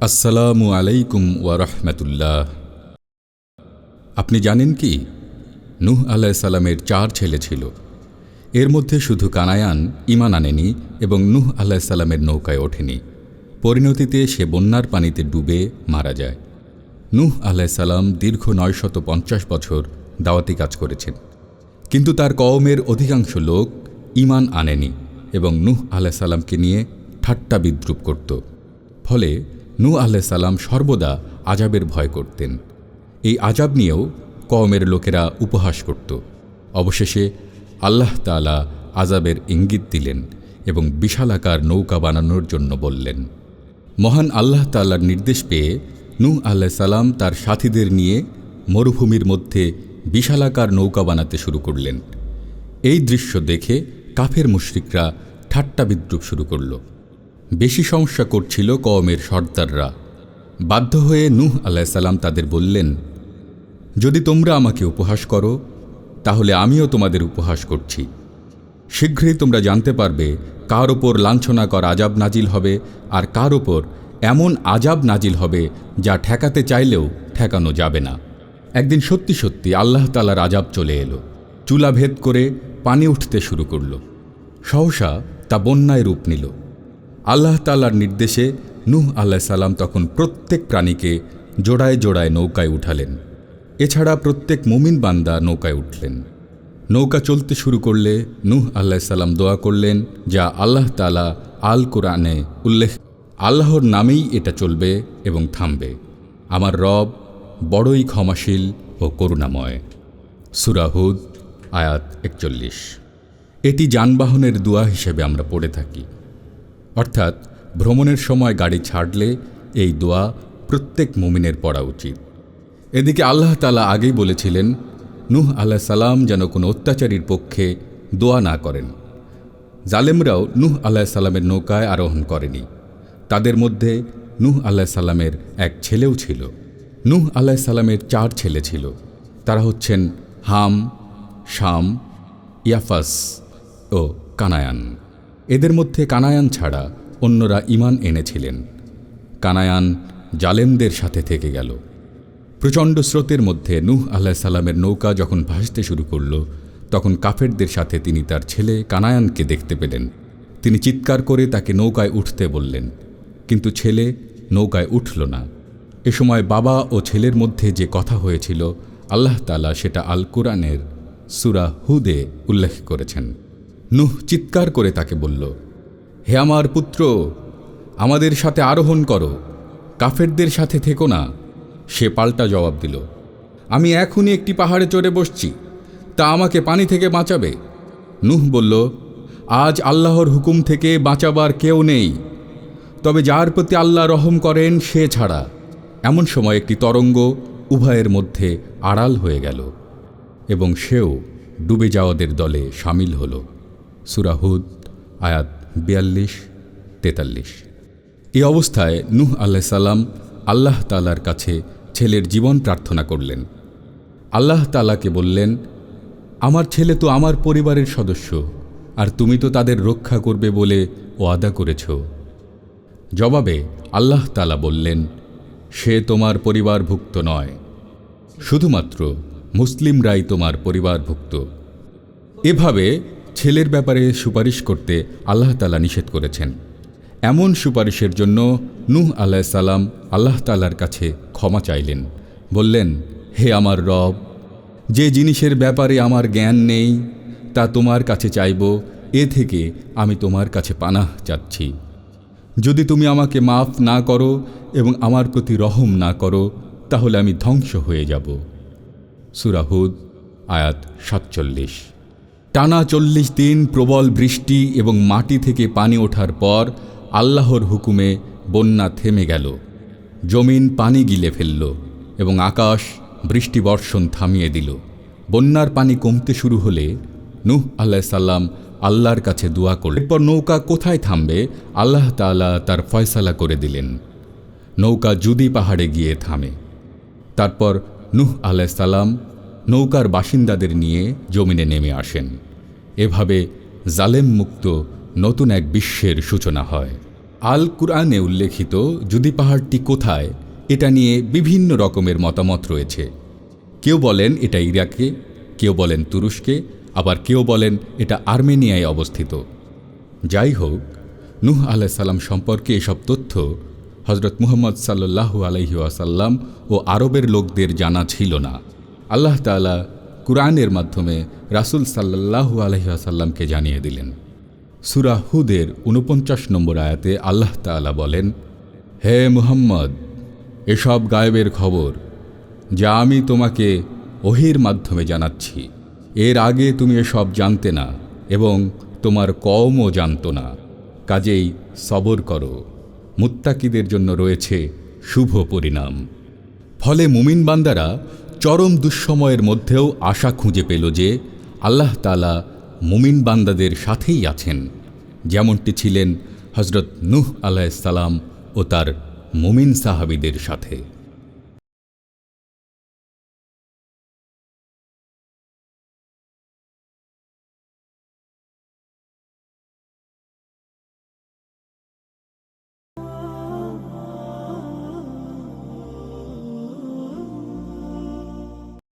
আসসালামু আলাইকুম ওয়ারহমতুল্লাহ আপনি জানেন কি? নূহ আলাইসাল্লামের চার ছেলে ছিল। এর মধ্যে শুধু কানায়ান ইমান আনেনি এবং নূহ আলাইসাল্লামের নৌকায় ওঠেনি। পরিণতিতে সে বন্যার পানিতে ডুবে মারা যায়। নূহ আলাইসাল্লাম দীর্ঘ নয়শত পঞ্চাশ বছর দাওয়াতি কাজ করেছেন। কিন্তু তার কওমের অধিকাংশ লোক ইমান আনেনি এবং নূহ আলাইসাল্লামকে নিয়ে ঠাট্টা বিদ্রুপ করত। ফলে নূ আলাইসাল্লাম সর্বদা আজাবের ভয় করতেন। এই আজাব নিয়েও কওমের লোকেরা উপহাস করত। অবশেষে আল্লাহ তালা আজাবের ইঙ্গিত দিলেন এবং বিশালাকার নৌকা বানানোর জন্য বললেন, মহান আল্লাহ তাল্লার নির্দেশ পেয়ে নূ আল্লাহ সালাম তার সাথীদের নিয়ে মরুভূমির মধ্যে বিশালাকার নৌকা বানাতে শুরু করলেন। এই দৃশ্য দেখে কাফের মুশরিকরা ঠাট্টা বিদ্রুপ শুরু করল। বেশি সমস্যা করছিল কওমের সর্দাররা। বাধ্য হয়ে নূহ আলাইসাল্লাম তাদের বললেন, যদি তোমরা আমাকে উপহাস করো, তাহলে আমিও তোমাদের উপহাস করছি। শীঘ্রই তোমরা জানতে পারবে কার ওপর লাঞ্ছনা কর আজাব নাজিল হবে আর কার ওপর এমন আজাব নাজিল হবে যা ঠেকাতে চাইলেও ঠেকানো যাবে না। একদিন সত্যি সত্যি আল্লাহ তালার আজাব চলে এলো। চুলা ভেদ করে পানি উঠতে শুরু করল। সহসা তা বন্যায় রূপ নিল। আল্লাহ তালার নির্দেশে নূহ আল্লাহ সাল্লাম তখন প্রত্যেক প্রাণীকে জোড়ায় জোড়ায় নৌকায় উঠালেন। এছাড়া প্রত্যেক মুমিন বান্দা নৌকায় উঠলেন। নৌকা চলতে শুরু করলে নূহ আল্লাহ সাল্লাম দোয়া করলেন, যা আল্লাহ তালা আল কোরআনে উল্লেখ, আল্লাহর নামেই এটা চলবে এবং থামবে। আমার রব বড়ই ক্ষমাশীল ও করুণাময়। সুরাহুদ আয়াত একচল্লিশ। এটি যানবাহনের দোয়া হিসেবে আমরা পড়ে থাকি। অর্থাৎ ভ্রমণের সময় গাড়ি ছাড়লে এই দোয়া প্রত্যেক মুমিনের পড়া উচিত। এদিকে আল্লাহ তালা আগেই বলেছিলেন, নুহ আল্লাহ সালাম যেন কোনো অত্যাচারীর পক্ষে দোয়া না করেন। জালেমরাও নুহ আল্লাহ সাল্লামের নৌকায় আরোহণ করেনি। তাদের মধ্যে নূহ আল্লাহ সাল্লামের এক ছেলেও ছিল। নূহ আল্লাহ সাল্লামের চার ছেলে ছিল। তারা হচ্ছেন হাম, শাম, ইয়াফাস ও কানায়ান। এদের মধ্যে কানায়ান ছাড়া অন্যরা ইমান এনেছিলেন। কানায়ান জালেমদের সাথে থেকে গেল। প্রচণ্ড স্রোতের মধ্যে নূহ আল্লাহ সাল্লামের নৌকা যখন ভাসতে শুরু করল, তখন কাফেরদের সাথে তিনি তার ছেলে কানায়ানকে দেখতে পেলেন। তিনি চিৎকার করে তাকে নৌকায় উঠতে বললেন, কিন্তু ছেলে নৌকায় উঠল না। এ সময় বাবা ও ছেলের মধ্যে যে কথা হয়েছিল, আল্লাহ তালা সেটা আল কোরআনের সুরা হুদে উল্লেখ করেছেন। নুহ চিৎকার করে তাকে বলল, হে আমার পুত্র, আমাদের সাথে আরোহণ করো। কাফেরদের সাথে থেকো না। সে পাল্টা জবাব দিল, আমি এখনই একটি পাহাড়ে চড়ে বসছি, তা আমাকে পানি থেকে বাঁচাবে। নুহ বলল, আজ আল্লাহর হুকুম থেকে বাঁচাবার কেউ নেই। তবে যার প্রতি আল্লাহ রহম করেন, সে ছাড়া। এমন সময় একটি তরঙ্গ উভয়ের মধ্যে আড়াল হয়ে গেল এবং সেও ডুবে যাওয়াদের দলে সামিল হল। সুরাহুদ আয়াত বিয়াল্লিশ, তেতাল্লিশ। এই অবস্থায় নূহ আল্লাহ সাল্লাম আল্লাহ তালার কাছে ছেলের জীবন প্রার্থনা করলেন। আল্লাহ তালাকে বললেন, আমার ছেলে তো আমার পরিবারের সদস্য, আর তুমি তো তাদের রক্ষা করবে বলে ওয়াদা করেছ। জবাবে আল্লাহ তালা বললেন, সে তোমার পরিবারভুক্ত নয়, শুধুমাত্র মুসলিমরাই তোমার পরিবারভুক্ত। এভাবে ছেলের ব্যাপারে সুপারিশ করতে আল্লাহ তালা নিষেধ করেছেন। এমন সুপারিশের জন্য নূহ আল্লাহ সালাম আল্লাহ তালার কাছে ক্ষমা চাইলেন। বললেন, হে আমার রব, যে জিনিসের ব্যাপারে আমার জ্ঞান নেই, তা তোমার কাছে চাইব, এ থেকে আমি তোমার কাছে পানাহ চাচ্ছি। যদি তুমি আমাকে মাফ না করো এবং আমার প্রতি রহম না করো, তাহলে আমি ধ্বংস হয়ে যাব। সুরাহুদ আয়াত সাতচল্লিশ। টানা চল্লিশ দিন প্রবল বৃষ্টি এবং মাটি থেকে পানি ওঠার পর আল্লাহর হুকুমে বন্যা থেমে গেল। জমিন পানি গিলে ফেলল এবং আকাশ বৃষ্টি বর্ষণ থামিয়ে দিল। বন্যার পানি কমতে শুরু হলে নুহ আল্লাহ সাল্লাম আল্লাহর কাছে দোয়া করলেন। এরপর নৌকা কোথায় থামবে? আল্লাহ তাআলা তার ফয়সালা করে দিলেন। নৌকা জুদি পাহাড়ে গিয়ে থামে। তারপর নূহ আলাহ সালাম নৌকার বাসিন্দাদের নিয়ে জমিনে নেমে আসেন। এভাবে জালেম মুক্ত নতুন এক বিশ্বের সূচনা হয়। আল কুরআনে উল্লেখিত, যদি পাহাড়টি কোথায়? এটা নিয়ে বিভিন্ন রকমের মতামত রয়েছে। কেউ বলেন এটা ইরাকে, কেউ বলেন তুরস্কে, আবার কেউ বলেন এটা আর্মেনিয়ায় অবস্থিত। যাই হোক, নুহ নূহ আলাইসাল্লাম সম্পর্কে এসব তথ্য হজরত মুহম্মদ সাল্লাহু আলহি আসাল্লাম ও আরবের লোকদের জানা ছিল না। আল্লাহ তালা কুরআনের মাধ্যমে রাসুল সাল্লাহু আলহি আসাল্লামকে জানিয়ে দিলেন। সুরা হুদের উনপঞ্চাশ নম্বর আয়াতে আল্লাহ তালা বলেন, হে মুহাম্মদ, এসব গায়েবের খবর যা আমি তোমাকে ওহির মাধ্যমে জানাচ্ছি, এর আগে তুমি এসব জানতে না এবং তোমার কমও জানত না। কাজেই সবর করো। মুত্তাকিদের জন্য রয়েছে শুভ পরিণাম। ফলে মুমিন বান্দারা চরম দুঃসময়ের মধ্যেও আশা খুঁজে পেল যে আল্লাহ তালা মুমিন বান্দাদের সাথেই আছেন। যেমনটি ছিলেন হজরত নূহ আলাইসালাম ও তার মুমিন সাহাবিদের সাথে।